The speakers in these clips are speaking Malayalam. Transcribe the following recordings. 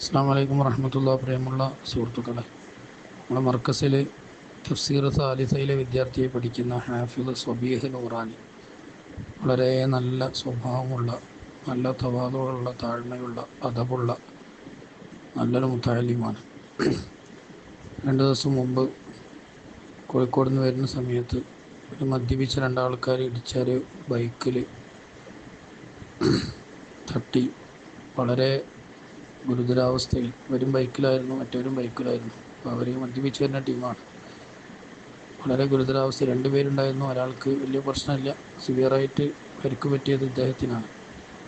അസ്സാം വലൈക്കും വർഹമത്തുള്ള പ്രിയമുള്ള സുഹൃത്തുക്കളെ നമ്മുടെ മർക്കസിൽ തഫ്സീർ സാലിസയിലെ വിദ്യാർത്ഥിയെ പഠിക്കുന്ന ഹാഫിദ് സബീഹ് നൂറാനി. വളരെ നല്ല സ്വഭാവമുള്ള നല്ല തവാതുകളുള്ള താഴ്മയുള്ള അതവുള്ള നല്ലൊരു മുത്താലിമാണ്. രണ്ട് ദിവസം മുമ്പ് കോഴിക്കോട് നിന്ന് വരുന്ന സമയത്ത് ഒരു മദ്യപിച്ച രണ്ടാൾക്കാർ ഇടിച്ചാൽ ബൈക്കിൽ തട്ടി. വളരെ ഗുരുതരാവസ്ഥയിൽ ഇവരും ബൈക്കിലായിരുന്നു മറ്റവരും ബൈക്കിലായിരുന്നു. അപ്പോൾ അവർ മദ്യപിച്ച് വരുന്ന ടീമാണ്. വളരെ ഗുരുതരാവസ്ഥ രണ്ടുപേരുണ്ടായിരുന്നു ഒരാൾക്ക് വലിയ പ്രശ്നമില്ല. സിവിയറായിട്ട് പരിക്ക് പറ്റിയത് ഇദ്ദേഹത്തിനാണ്.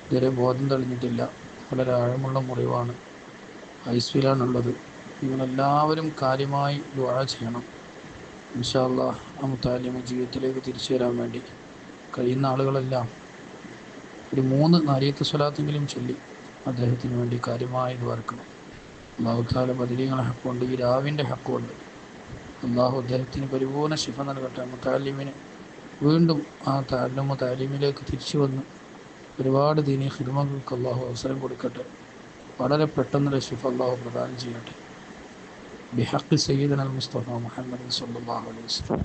ഇതുവരെ ബോധം തെളിഞ്ഞിട്ടില്ല. വളരെ ആഴമുള്ള മുറിവാണ്. ഐസ്വിലാണുള്ളത് നിങ്ങളെല്ലാവരും കാര്യമായി ദുആ ചെയ്യണം. ഇൻഷാല്ല ആ മുത്താലിമ ജീവിതത്തിലേക്ക് തിരിച്ചു വരാൻ വേണ്ടി കഴിയുന്ന ആളുകളെല്ലാം ഒരു മൂന്ന് നാരിയത്ത് സ്വലാത്തെങ്കിലും ചൊല്ലി അദ്ദേഹത്തിന് വേണ്ടി കാര്യമായി വർക്കണം അള്ളാഹുത്താല ബദരീങ്ങളെ ഹക്കുണ്ട് ഈ രാവിന്റെ ഹക്കുണ്ട്. അള്ളാഹു അദ്ദേഹത്തിന് പരിപൂർണ ശിഫ നൽകട്ടെ. മുത്താലിമിന് വീണ്ടും ആ താലിമ താലിമിലേക്ക് തിരിച്ചു വന്ന് ഒരുപാട് ദീനി ഹിർമകൾക്ക് അള്ളാഹു അവസരം കൊടുക്കട്ടെ. വളരെ പെട്ടെന്നുള്ള ശിഫ അള്ളാഹു പ്രദാനം ചെയ്യട്ടെ. ബിഹക്ക് സയ്യിദ് അൽ മുസ്തഫ മുഹമ്മദ് സല്ലാഹു അലൈഹി വസ്ലം